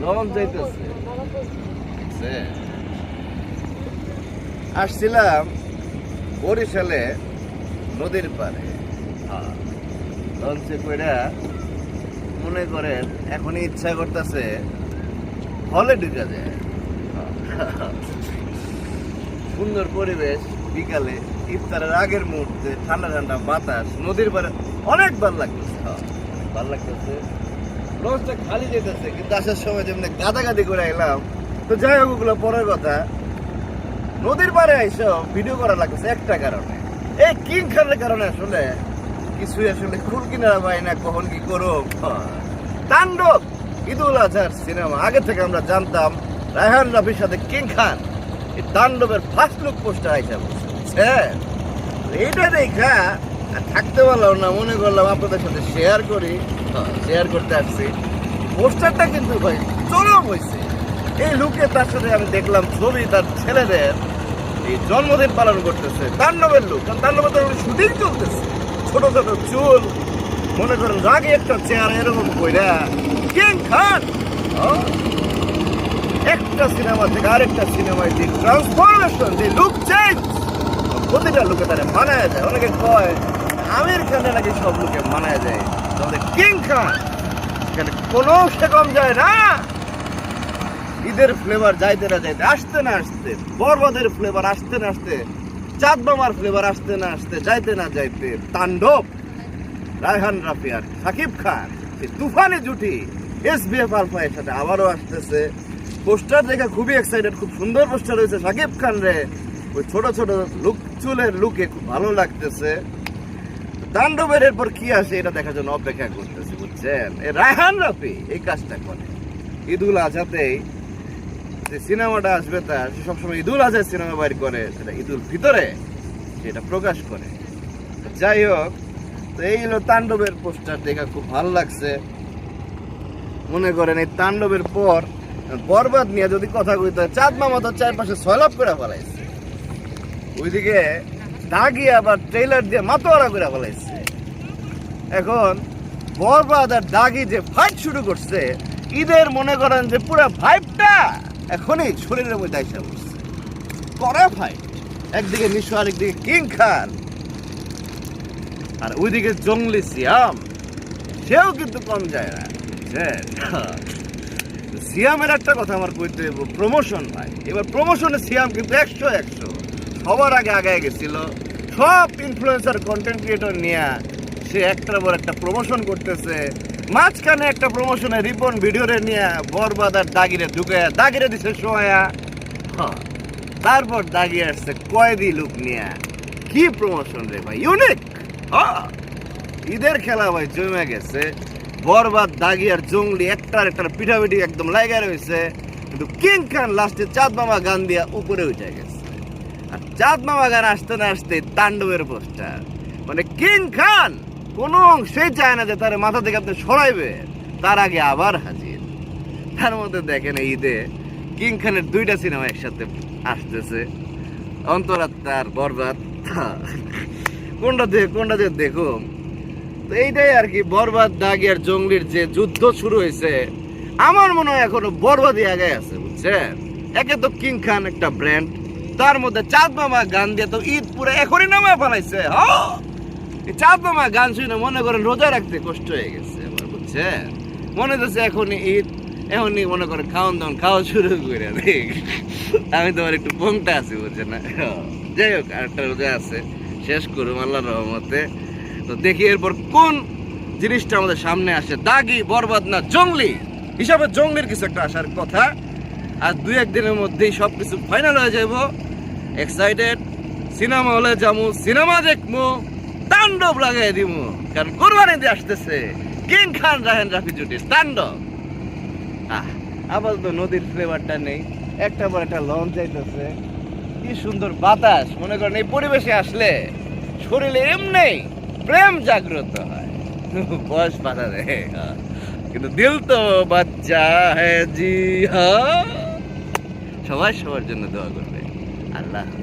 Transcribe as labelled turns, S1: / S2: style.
S1: লবণ আসছিলাম বরিশালে নদীর পারে হ্যাঁ, লঞ্চে কইরা মনে করেন এখনই ইচ্ছা করতেছে হলে ঢুকা যায়। হ্যাঁ। সুন্দর পরিবেশ বিকালে ইফতারের আগের মুহূর্তে ঠান্ডা ঠান্ডা বাতাস নদীর পারে অনেক ভালো লাগতেছে। ভালো লাগতেছে। খালি যেতেছে, কিন্তু আসার সময় যেমনি গাদাগাদি করে এলাম, তো যাই হোক ওগুলো পরের কথা। নদীর পারে ভিডিও করা লাগতেছে একটা কারণে। এই কিং কারণে আসলে আসলে খুল পাই না, কখন কি করো তাণ্ডব আজহার সিনেমা, আগে থেকে আমরা জানতাম, রায়হান রাফির সাথে কিং খান, এই তাণ্ডবের ফার্স্ট লুক পোস্টার আইসা বলছে। এইটা দেখা থাকতে পারলাম না, মনে করলাম আপনাদের সাথে শেয়ার করি। শেয়ার করতে আসছি। পোস্টারটা কিন্তু ভাই চরম হয়েছে এই লুকে তার সাথে আমি দেখলাম ছবি তার ছেলেদের। এই জন্মদিন পালন করতেছে। তাণ্ডবের লুক। কারণ তাণ্ডবের শুটিং চলতেছে। ছোট ছোট চুল, মনে করেন রাগে একটা চেয়ার এরকম কইরা। কিং খান? একটা সিনেমা থেকে আরেকটা সিনেমায় যে ট্রান্সফরমেশন যে লুক চেঞ্জ প্রতিটা লুকে তারা মানায় যায়। অনেকে কয়, আমির খানে নাকি সব লোকে মানায় যায়। তবে কিং খান। এখানে কোনো সে কম যায় না। ঈদের ফ্লেভার যাইতে না যাইতে, আসতে না আসতে, বরবাদের ফ্লেভার আসতে না আসতে, চাঁদ মামার ফ্লেভার আসতে না আসতে, যাইতে না যাইতে, তাণ্ডব। রায়হান রাফি আর সাকিব খান তুফানি জুটি এস বি এফ আলফা এর সাথে আবারও আসতেছে। পোস্টার দেখে খুবই এক্সাইটেড খুব সুন্দর পোস্টার হয়েছে সাকিব খান রে। ওই ছোট ছোট লুক চুলের লুকে খুব ভালো লাগতেছে। তাণ্ডবের এরপর কি আসে এটা দেখার জন্য অপেক্ষা করতেছি, বুঝছেন? এ রায়হান রাফি এই কাজটা করে। ঈদুল আজহাতেই যে সিনেমাটা আসবে তার সে সবসময় ঈদুল আজহার সিনেমা বাইর করে, সেটা ঈদুল ভিতরে সেটা প্রকাশ করে। যাই হোক, তো এই হলো তাণ্ডবের পোস্টার, দেখা খুব ভালো লাগছে। মনে করেন এই তাণ্ডবের পর, বরবাদ নিয়ে যদি কথা কইতে চাঁদ মামা তো চারপাশে সয়লাভ করে ফেলাইছে। ওইদিকে দাগি আবার ট্রেলার দিয়ে মাতোয়ারা করে ফেলাইছে। এখন বরবাদ আর দাগি যে ফাইট শুরু করছে, ঈদের মনে করেন যে পুরো ভাইবটা এখনই শরীরের মধ্যে আইসা বসছে করে ফাইট একদিকে নিশো, আরেকদিকে কিং খান। আর ওইদিকে জঙ্গলি সিয়াম। সেও কিন্তু কম যায় না? সিয়ামের একটা কথা আমার কইতে প্রমোশন ভাই। এবার প্রমোশনে সিয়াম কিন্তু একশো একশো। সবার আগে আগে গেছিল। সব ইনফ্লুয়েন্সার কন্টেন্ট ক্রিয়েটর নিয়ে সে একটার পর একটা প্রমোশন করতেছে। মাঝখানে একটা প্রমোশনে রিপন ভিডিওরে নিয়ে বরবাদ আর দাগিরে ঢুকে দাগিরে দিছে সোয়া হ্যাঁ তারপর দাগিয়ে আসছে কয়েদি লুক নিয়ে। কি প্রমোশন রে ভাই ইউনিক ঈদের খেলা ভাই জমে গেছে। বরবাদ, দাগি আর জঙ্গলি একটার একটার পিঠাপিঠি একদম লাইগা রয়েছে। কিন্তু কিং খান লাস্টে চাঁদ মামা গান দিয়া উপরে উঠে গেছে। আর চাঁদ মামা গান আসতে না আসতে তাণ্ডবের পোস্টার। মানে কিং খান, কোনো অংশেই চায় না যে তার মাথা থেকে আপনি সরাইবে। তার আগে আবার হাজির। তার মধ্যে দেখেন ঈদে কিং খানের দুইটা সিনেমা একসাথে আসতেছে। অন্তরাত্মা আর বরবাদ। কোনটা দিয়ে কোনটা দিয়ে দেখো তো এইটাই আর কি, বরবাদ, দাগি আর জঙ্গলির যে যুদ্ধ শুরু হয়েছে, আমার মনে হয় এখনও বরবাদই আগে আছে, বুঝছেন? একে তো কিং খান একটা ব্র্যান্ড। তার মধ্যে চাঁদ মামা গান দিয়ে তো ঈদ পুরো এখনই নামা ফেলাইছে এই চাঁদ মামা গান শুনে মনে করেন রোজা রাখতে কষ্ট হয়ে গেছে আমার, বুঝছেন? মনে হচ্ছে এখনই ঈদ, এখনই মনে করেন খাওয়ান দাওয়ান খাওয়া শুরু করে আমি তোমার একটু পংটা আছি, বুঝছেন না? যাই হোক, আরেকটা রোজা আছে, শেষ করুম আল্লাহ রহমতে। তো দেখি এরপর কোন জিনিসটা আমাদের সামনে আসে। দাগি, বরবাদ না জঙ্গলি? হিসাবে জঙ্গলির কিছু একটা আসার কথা। আর দু একদিনের মধ্যেই সব কিছু ফাইনাল হয়ে যাব এক্সাইটেড সিনেমা হলে যাব সিনেমা দেখব তাণ্ডব লাগাই দিব কারণ কোরবানি দিয়ে আসতেছে। কিং খান রাহেন রাফি জুটি তাণ্ডব আপাতত নদীর ফ্লেভারটা নেই। একটা পর একটা লঞ্চ যাইতেছে। কি সুন্দর বাতাস। মনে করেন এই পরিবেশে আসলে শরীরে এমনি প্রেম জাগ্রত হয়। বয়স বাধা দেয়। কিন্তু দিল তো বাচ্চা হ্যাঁ জি হ্যাঁ সবাই সবার জন্য দোয়া করবে। 完了。